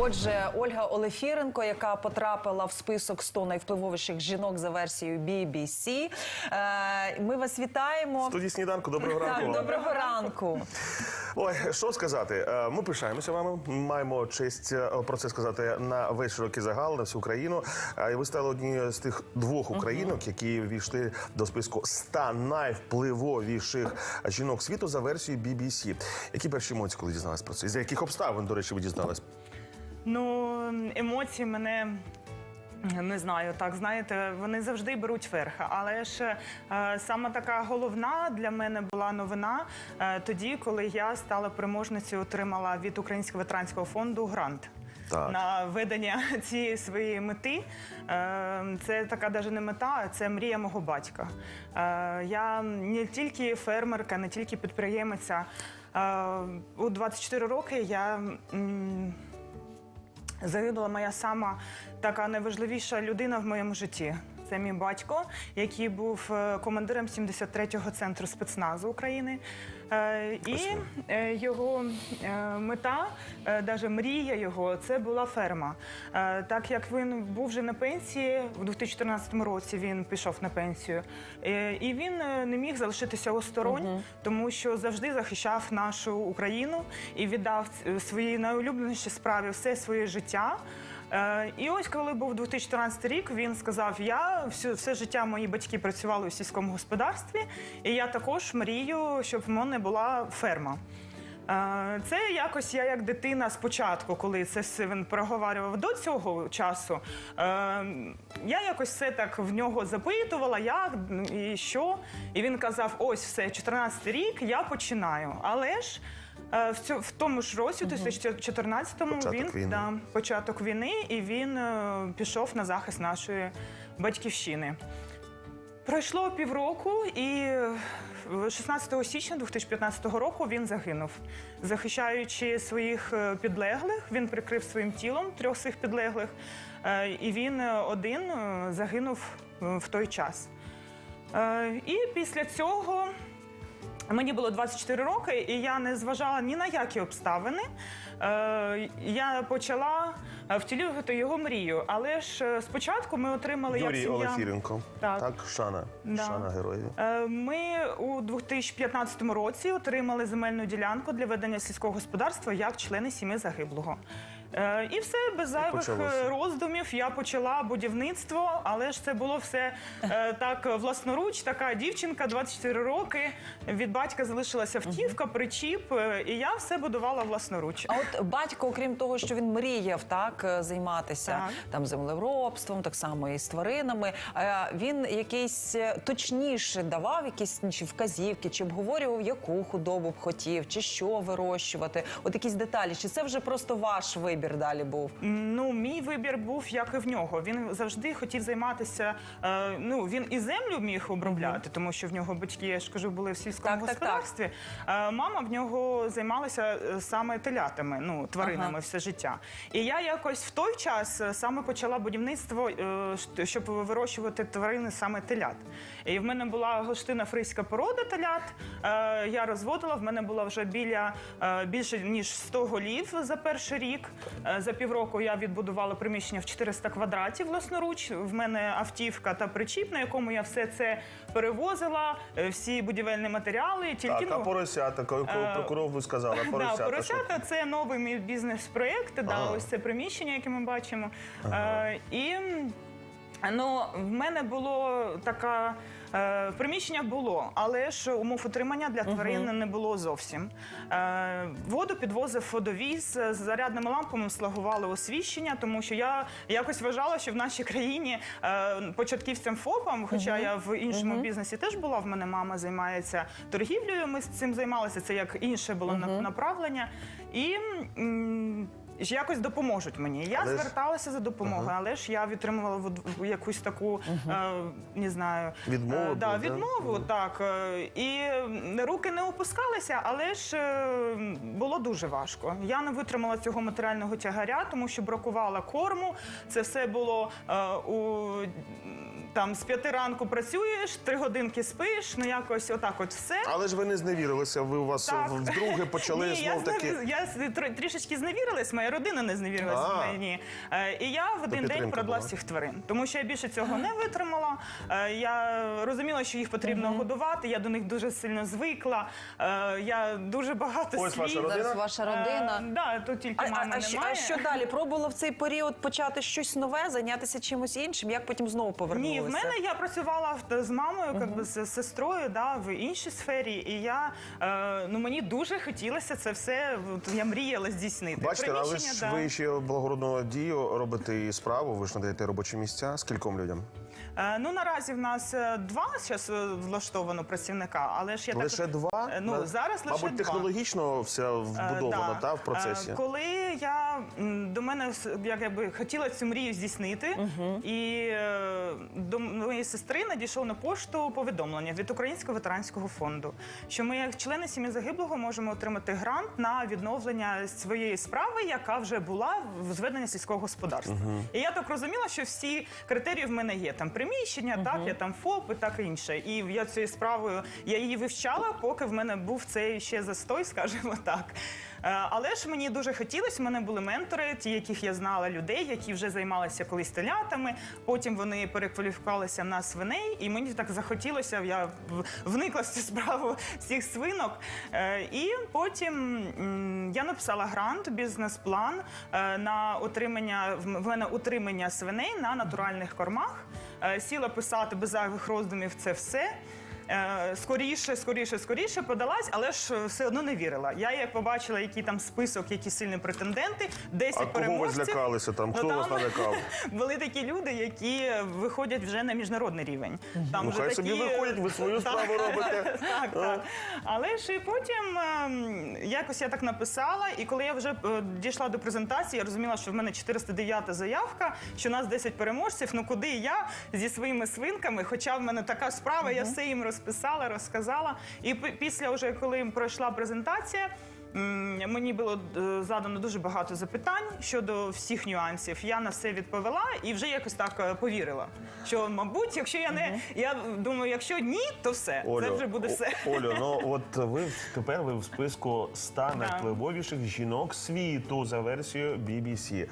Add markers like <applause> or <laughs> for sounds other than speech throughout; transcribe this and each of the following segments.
Отже, Ольга Олефіренко, яка потрапила в список 100 найвпливовіших жінок за версією BBC. Е, Ми вас вітаємо. Студії сніданку, доброго ранку. Так, доброго ранку. Ой, що сказати? Е, Ми пишаємося вами. Маємо честь е, про це сказати на весь широкий загал, на всю Україну. І ви стали однією з тих двох українок, які війшли до списку 100 найвпливовіших жінок світу за версією BBC. Які перші емоції, коли дізналась про це? І За яких обставин, до речі, ви дізнались? Ну, емоції мене. Не знаю, так знаєте, вони завжди беруть верх. Але ж е, саме така головна для мене була новина е, тоді, коли я стала переможницею, отримала від Українського ветеранського фонду грант. Так. На ведення <laughs> цієї своєї мети Е, це така навіть не мета, а це мрія мого батька. Е, Я не тільки фермерка, не тільки підприємиця. Е, У 24 роки я м, загинула моя сама така найважливіша людина в моєму житті. Це мій батько, який був е, командиром 73-го центру спецназу України. Е, І е, його мета, навіть мрія його, це була ферма. Так як він був вже на пенсії, у 2014 році він пішов на пенсію, і він не міг залишитися осторонь, тому що завжди захищав нашу Україну і віддав своїй найулюбленішій справі все своє життя. Е, І ось коли був 2014 рік, він сказав: Я все, все життя мої батьки працювали у сільському господарстві, і я також мрію, щоб в мене була ферма. Е, Це якось я як дитина спочатку, коли це все він проговорював до цього часу. е, Я якось все так в нього запитувала, як і що. І він казав: ось все, 14 рік, я починаю. Але ж е, в, цьому, в тому ж році, у 2014-му, Початок він війни. Да, початок війни, і він е, пішов на захист нашої батьківщини. Пройшло півроку, і е, 16 січня 2015 року він загинув. Захищаючи своїх е, підлеглих, він прикрив своїм тілом трьох своїх підлеглих, е, і він е, один е, загинув е, в той час. Е, І після цього Мені було 24 роки, і я не зважала ні на які обставини. Е, я почала е, втілювати його мрію. Але ж е, спочатку ми отримали як Юрій сім'я. Олефіренко. Так. так, Шана. Да. Шана героїв. Е, Ми у 2015 році отримали земельну ділянку для ведення сільського господарства як члени сім'ї загиблого. Е, І все без зайвих почалося. е, роздумів. Я почала будівництво, але ж це було все е, <laughs> так власноруч. Така дівчинка, 24 роки. Від батька залишилася втівка, причіп, е, і я все будувала власноруч. А от батько, окрім того, що він мріяв так займатися Так. там землеробством, так само і з тваринами. е, Він якийсь е, точніше давав якісь чи вказівки, чи обговорював, яку худобу б хотів, чи що вирощувати. От якісь деталі. Чи це вже просто ваш вибір далі був? Ну, мій вибір був як і в нього. Він завжди хотів займатися. Е, ну він і землю міг обробляти, тому що в нього батьки, я ж кажу, були в сільському Так, так, так. господарстві. Е, мама в нього займалася е, саме телятами, ну тваринами Ага. все життя. І я якось в той час е, саме почала будівництво, е, щоб вирощувати тварини саме телят. І в мене була гоштина фризька порода телят. Е, я розводила. В мене було вже біля е, більше ніж 100 голів за перший рік. Е, За півроку я відбудувала приміщення в 400 квадратів власноруч. В мене автівка та причіп, на якому я все це перевозила, е, всі будівельні матеріали. Тільки Так, а ну, поросята, коли Е, про ви сказали, <laughs> Да, поросята. що? поросята це новий мій бізнес-проєкт. Да, ось це приміщення, яке ми бачимо. Е, і ну, в мене було така. Е, приміщення було, але ж умов утримання для тварин не було зовсім. Е, воду підвозив водовіз, з зарядними лампами слугували освіщення, тому що я якось вважала, що в нашій країні е, початківцям ФОПам, хоча я в іншому бізнесі теж була, в мене мама займається торгівлею. Ми з цим займалися. Це як інше було на- направлення. І м, ж якось допоможуть мені. Я Але ж- зверталася за допомогою, але ж я відтримувала в- в якусь таку, е, не знаю, Відмову е, да, була, да? відмову, так. е, І м, руки не опускалися, але ж е, було дуже важко. Я не витримала цього матеріального тягаря, тому що бракувала корму. Це все було е, у. Там з п'яти ранку працюєш, три годинки спиш, ну якось отак от все. Але ж ви не зневірилися, ви у вас Так. вдруге <laughs> почали Ні, я, знов таки. я тр- трішечки зневірилась, моя родина не зневірилась А. в мені. Е, І я в один день підтримка продала була. всіх тварин, тому що я більше цього не витримала. Е, Я розуміла, що їх потрібно годувати. Я до них дуже сильно звикла. Е, Я дуже багато Ось слів. ваша родина? Зараз ваша родина. Е, Да, тут тільки А, а, мами а, що, немає. а що далі? Пробувала в цей період почати щось нове, зайнятися чимось іншим? Як потім знову повернулася? Ні, в мене я працювала з мамою, як би з сестрою, да, в іншій сфері, і я е, ну мені дуже хотілося це все. Я мріяла здійснити. Бачите, але ж да. ви ще благородну дію робите і справу, ви ж надаєте робочі місця. Скільком людям? Е, Ну наразі в нас е, два зараз влаштовано працівника, але ж я Лише так два? Е, Ну зараз лише Мабуть, два. технологічно все Е, вбудовано, та в процесі. Е, Коли я до мене як якби хотіла цю мрію здійснити, і е, до моєї сестри надійшло на пошту повідомлення від Українського ветеранського фонду, що ми, як члени сім'ї загиблого, можемо отримати грант на відновлення своєї справи, яка вже була в зведення сільського господарства. І я так розуміла, що всі критерії в мене є там приміщення, так я там ФОП і так інше. І я цією справою я її вивчала, поки в мене був цей ще застой, скажімо так. Е, Але ж мені дуже хотілося, в мене були ментори, ті, яких я знала людей, які вже займалися колись телятами. Потім вони перекваліфікувалися на свиней, і мені так захотілося. Я вникла в цю справу всіх свинок. Е, І потім я написала грант, бізнес-план е, на отримання в мене утримання свиней на натуральних кормах. Сіла писати без зайвих роздумів це все. Е, Скоріше, скоріше, скоріше подалась, але ж е, все одно не вірила. Я як побачила, який там список, які сильні претенденти, 10 А кого ви переможців. злякалися там? Ну, Хто там вас налякав? <laughs> Були такі люди, які виходять вже на міжнародний рівень. Там Ну, вже хай такі... собі виходять, ви свою <laughs> справу робите. <laughs> Так, так. Але ж і потім ем, якось я так написала, і коли я вже е, дійшла до презентації, я розуміла, що в мене 409 заявка, що у нас 10 переможців. Ну куди я зі своїми свинками? Хоча в мене така справа, я все їм розписала, розказала. І після, вже коли пройшла презентація. Мені було е, задано дуже багато запитань щодо всіх нюансів. Я на все відповіла і вже якось так е, повірила. Що, мабуть, якщо я не я думаю, якщо ні, то все. Це вже буде все. Олю, ну <laughs> от ви тепер ви в списку 100 Да. найвпливовіших жінок світу за версією BBC.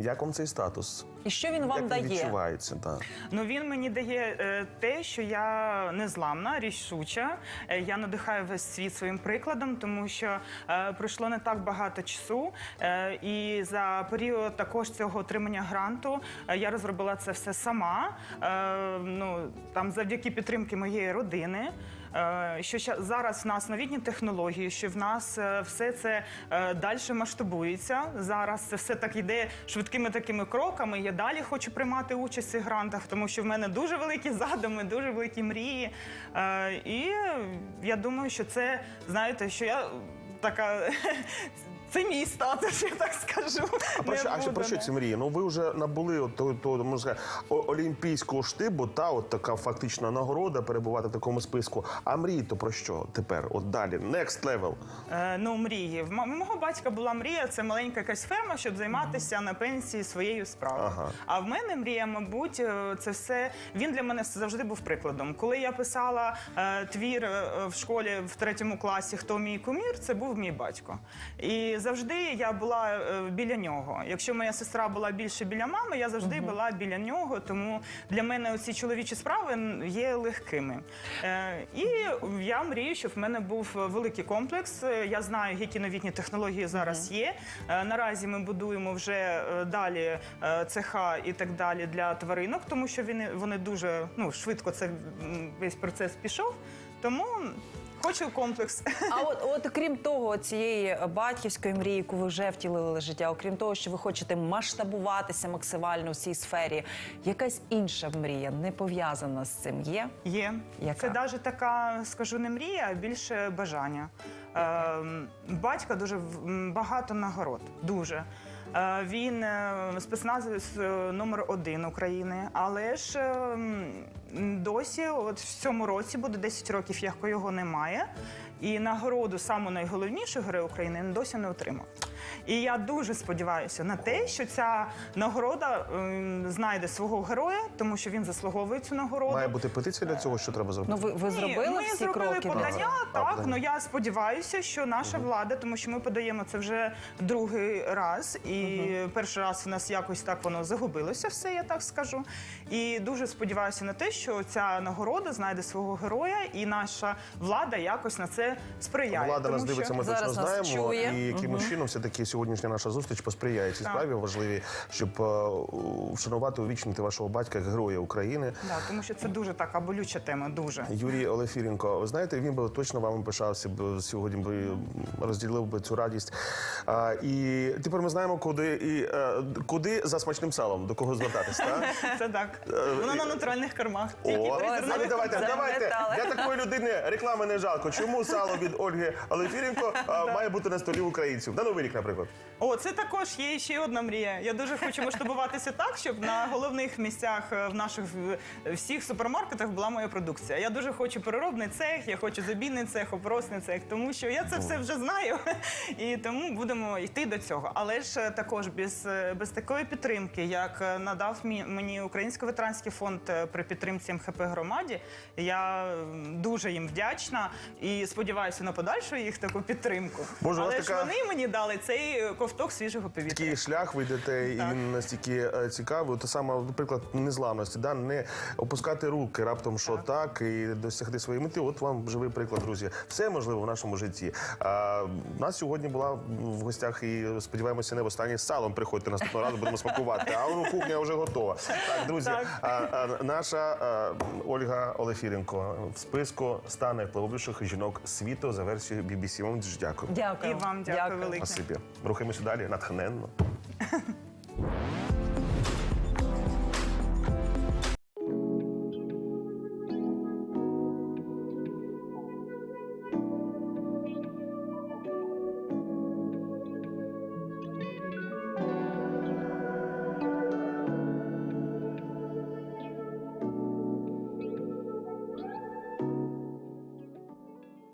Як вам цей статус? І що він вам Як дає? він відчувається? Так. Ну він мені дає е, те, що я незламна, рішуча. Е, я надихаю весь світ своїм прикладом, тому що е, пройшло не так багато часу. Е, і за період також цього отримання гранту е, я розробила це все сама. Е, ну там завдяки підтримки моєї родини. Е, Що зараз в нас новітні технології, що в нас е, все це далі масштабується. Зараз це все так йде швидкими такими кроками. Я далі хочу приймати участь в цих грантах, тому що в мене дуже великі задуми, дуже великі мрії. Е, І я думаю, що це знаєте, що я така. <laughs> <laughs> Це мій статус, я так скажу. А про що, а про що ці мрії? Ну ви вже набули от того, того можна сказати, олімпійського штибу, та от така фактична нагорода перебувати в такому списку. А мрії то про що тепер? От далі, next level. Е, ну, мрії. В мого батька була мрія, це маленька якась ферма, щоб займатися на пенсії своєю справою. Ага. А в мене мрія, мабуть, е, це все. Він для мене завжди був прикладом. Коли я писала е, твір е, в школі в третьому класі Хто мій кумір, це був мій батько. І завжди я була е, біля нього. Якщо моя сестра була більше біля мами, я завжди була біля нього. Тому для мене ці чоловічі справи є легкими. Е, і я мрію, щоб в мене був великий комплекс. Е, Я знаю, які новітні технології зараз є. Е, Наразі ми будуємо вже е, далі е, цеха і так далі для тваринок, тому що вони, вони дуже ну, швидко це м, весь процес пішов. Тому хочу комплекс. А <laughs> от, от крім того, цієї батьківської мрії, яку ви вже втілили життя, окрім того, що ви хочете масштабуватися максимально в цій сфері, якась інша мрія не пов'язана з цим є? Є. Яка? Це навіть така, скажу, не мрія, а більше бажання. Ем, батька дуже багато нагород. Дуже. Е, він е, спецназовець номер один України, але ж ем, досі, от в цьому році буде 10 років, як його немає. І нагороду саму найголовнішу героя України він досі не отримав. І я дуже сподіваюся на те, що ця нагорода ем, знайде свого героя, тому що він заслуговує цю нагороду. Має бути петиція для цього, що треба зробити? Ну ви, ви Ні, зробили ми всі зробили кроки? подання? А, так. подання. Ну я сподіваюся, що наша влада, тому що ми подаємо це вже другий раз, і перший раз в нас якось так воно загубилося, все я так скажу. І дуже сподіваюся на те, що ця нагорода знайде свого героя, і наша влада якось на це сприяє. Влада тому нас що- дивиться, ми точно Зараз нас знаємо. чує. І якимось чином все-таки сьогоднішня наша зустріч посприяє цій справі важливій, щоб е, вшанувати, увічнити вашого батька, як героя України. Да, тому що це дуже така болюча тема, дуже. Юрій Олефіренко, ви знаєте, він би точно вами пишався б сьогодні би розділив би цю радість. А, і тепер ми знаємо, куди і е, куди за смачним салом, до кого звертатись. Так? <laughs> Це так. Воно на натуральних кормах. О, зернових але давайте, давайте. Для такої людини реклами не жалко. Чому сало від Ольги Олефіренко <laughs> має бути на столі українців? На новий рік, наприклад. О, це також є ще одна мрія. Я дуже хочу масштабуватися так, щоб на головних місцях е, в наших всіх супермаркетах була моя продукція. Я дуже хочу переробний цех, я хочу забійний цех, опросний цех, тому що я це все вже знаю. <laughs> І тому будемо йти до цього. Але ж е, також без, е, без такої підтримки, як е, надав мені Український ветеранський фонд е, при підтримці МХП громаді. Я дуже їм вдячна і сподіваюся на подальшу їх таку підтримку. Боже, Але ж така- вони мені дали цей ковток свіжого повітря. Такий шлях ви йдете, і він настільки е, цікавий. Те саме, наприклад, незламності, да? не опускати руки раптом, що так, і досягти своєї мети. От вам живий приклад, друзі. Все можливо в нашому житті. А, у нас сьогодні була в гостях і сподіваємося, не в останній з салом. Приходьте наступного разу, будемо смакувати. А ну, кухня вже готова. Так, друзі, Так. А, а, наша а, Ольга Олефіренко в списку стане найвпливовіших жінок світу за версією BBC. Вам дуже дякую. Дякую. І вам дякую велике. Спасибі. Рухаємося далі натхненно. <laughs>